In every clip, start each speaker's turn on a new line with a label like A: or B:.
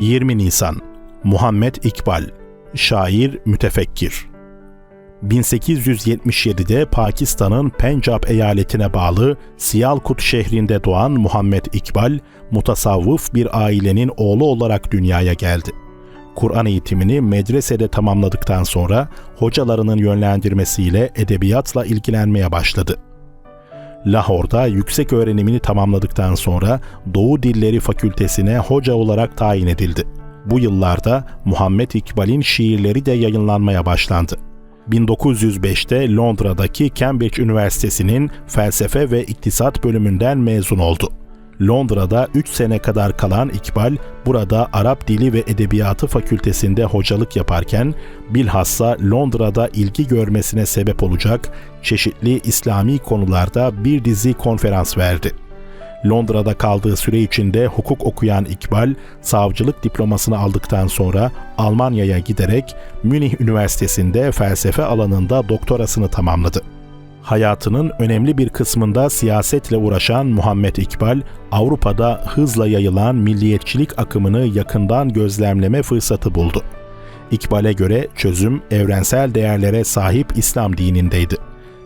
A: 20 Nisan Muhammed İkbal Şair, mütefekkir 1877'de Pakistan'ın Pencap eyaletine bağlı Siyalkut şehrinde doğan Muhammed İkbal, mutasavvıf bir ailenin oğlu olarak dünyaya geldi. Kur'an eğitimini medresede tamamladıktan sonra hocalarının yönlendirmesiyle edebiyatla ilgilenmeye başladı. Lahor'da yüksek öğrenimini tamamladıktan sonra Doğu Dilleri Fakültesine hoca olarak tayin edildi. Bu yıllarda Muhammed İkbal'in şiirleri de yayınlanmaya başlandı. 1905'te Londra'daki Cambridge Üniversitesi'nin felsefe ve iktisat bölümünden mezun oldu. Londra'da 3 sene kadar kalan İkbal, burada Arap Dili ve Edebiyatı Fakültesinde hocalık yaparken, bilhassa Londra'da ilgi görmesine sebep olacak çeşitli İslami konularda bir dizi konferans verdi. Londra'da kaldığı süre içinde hukuk okuyan İkbal, savcılık diplomasını aldıktan sonra Almanya'ya giderek Münih Üniversitesi'nde felsefe alanında doktorasını tamamladı. Hayatının önemli bir kısmında siyasetle uğraşan Muhammed İkbal, Avrupa'da hızla yayılan milliyetçilik akımını yakından gözlemleme fırsatı buldu. İkbal'e göre çözüm evrensel değerlere sahip İslam dinindeydi.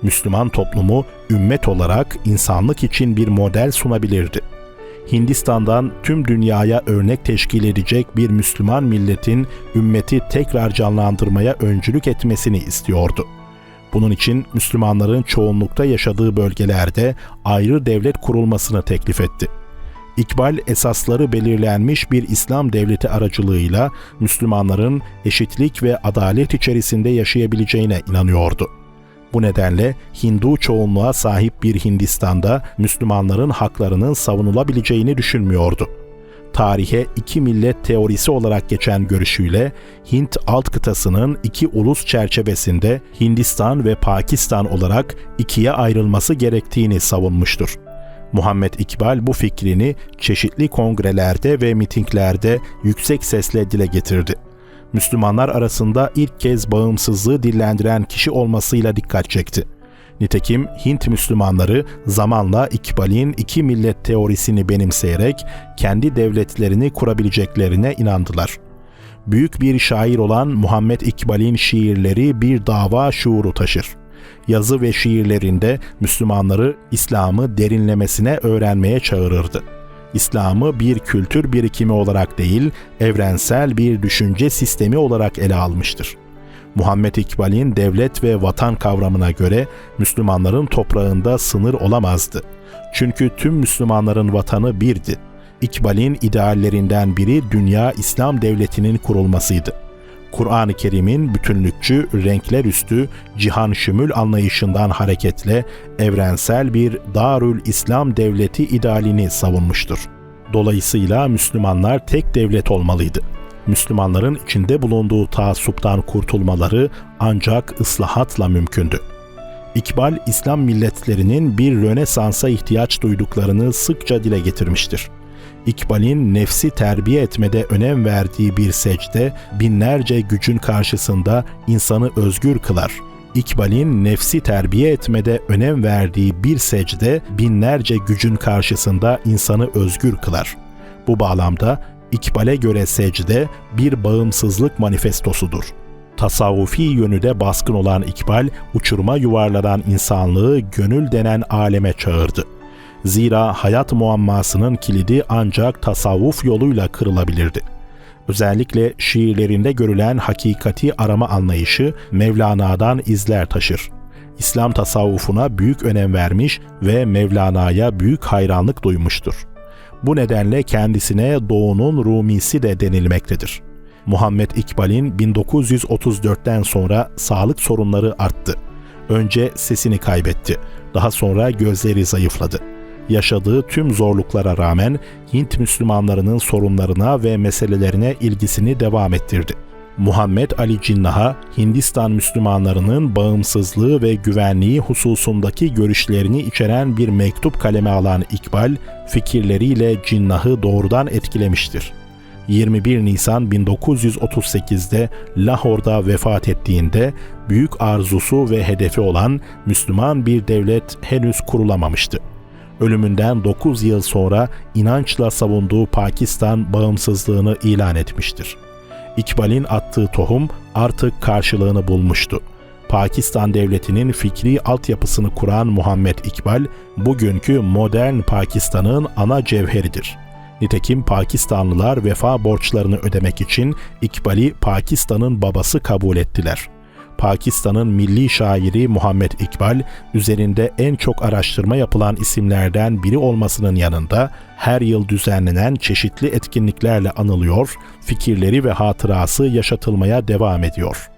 A: Müslüman toplumu ümmet olarak insanlık için bir model sunabilirdi. Hindistan'dan tüm dünyaya örnek teşkil edecek bir Müslüman milletin ümmeti tekrar canlandırmaya öncülük etmesini istiyordu. Bunun için Müslümanların çoğunlukta yaşadığı bölgelerde ayrı devlet kurulmasını teklif etti. İkbal esasları belirlenmiş bir İslam devleti aracılığıyla Müslümanların eşitlik ve adalet içerisinde yaşayabileceğine inanıyordu. Bu nedenle Hindu çoğunluğa sahip bir Hindistan'da Müslümanların haklarının savunulabileceğini düşünmüyordu. Tarihe iki millet teorisi olarak geçen görüşüyle Hint alt kıtasının iki ulus çerçevesinde Hindistan ve Pakistan olarak ikiye ayrılması gerektiğini savunmuştur. Muhammed İkbal bu fikrini çeşitli kongrelerde ve mitinglerde yüksek sesle dile getirdi. Müslümanlar arasında ilk kez bağımsızlığı dillendiren kişi olmasıyla dikkat çekti. Nitekim Hint Müslümanları zamanla İkbal'in iki millet teorisini benimseyerek kendi devletlerini kurabileceklerine inandılar. Büyük bir şair olan Muhammed İkbal'in şiirleri bir dava şuuru taşır. Yazı ve şiirlerinde Müslümanları İslam'ı derinlemesine öğrenmeye çağırırdı. İslam'ı bir kültür birikimi olarak değil, evrensel bir düşünce sistemi olarak ele almıştır. Muhammed İkbal'in devlet ve vatan kavramına göre Müslümanların toprağında sınır olamazdı. Çünkü tüm Müslümanların vatanı birdi. İkbal'in ideallerinden biri dünya İslam devletinin kurulmasıydı. Kur'an-ı Kerim'in bütünlükçü, renkler üstü, cihan şümül anlayışından hareketle evrensel bir Darül İslam devleti idealini savunmuştur. Dolayısıyla Müslümanlar tek devlet olmalıydı. Müslümanların içinde bulunduğu taassuptan kurtulmaları ancak ıslahatla mümkündü. İkbal, İslam milletlerinin bir Rönesans'a ihtiyaç duyduklarını sıkça dile getirmiştir. İkbal'in nefsi terbiye etmede önem verdiği bir secde binlerce gücün karşısında insanı özgür kılar. İkbal'in nefsi terbiye etmede önem verdiği bir secde binlerce gücün karşısında insanı özgür kılar. Bu bağlamda İkbal'e göre secde bir bağımsızlık manifestosudur. Tasavvufi yönü de baskın olan İkbal, uçuruma yuvarlanan insanlığı gönül denen aleme çağırdı. Zira hayat muammasının kilidi ancak tasavvuf yoluyla kırılabilirdi. Özellikle şiirlerinde görülen hakikati arama anlayışı Mevlana'dan izler taşır. İslam tasavvufuna büyük önem vermiş ve Mevlana'ya büyük hayranlık duymuştur. Bu nedenle kendisine Doğu'nun Rumisi de denilmektedir. Muhammed İkbal'in 1934'ten sonra sağlık sorunları arttı. Önce sesini kaybetti. Daha sonra gözleri zayıfladı. Yaşadığı tüm zorluklara rağmen Hint Müslümanlarının sorunlarına ve meselelerine ilgisini devam ettirdi. Muhammed Ali Cinnah'a Hindistan Müslümanlarının bağımsızlığı ve güvenliği hususundaki görüşlerini içeren bir mektup kaleme alan İkbal, fikirleriyle Cinnah'ı doğrudan etkilemiştir. 21 Nisan 1938'de Lahor'da vefat ettiğinde büyük arzusu ve hedefi olan Müslüman bir devlet henüz kurulamamıştı. ölümünden 9 yıl sonra inançla savunduğu Pakistan bağımsızlığını ilan etmiştir. İkbal'in attığı tohum artık karşılığını bulmuştu. Pakistan devletinin fikri altyapısını kuran Muhammed İkbal, bugünkü modern Pakistan'ın ana cevheridir. Nitekim Pakistanlılar vefa borçlarını ödemek için İkbal'i Pakistan'ın babası kabul ettiler. Pakistan'ın milli şairi Muhammed İkbal, üzerinde en çok araştırma yapılan isimlerden biri olmasının yanında her yıl düzenlenen çeşitli etkinliklerle anılıyor, fikirleri ve hatırası yaşatılmaya devam ediyor.''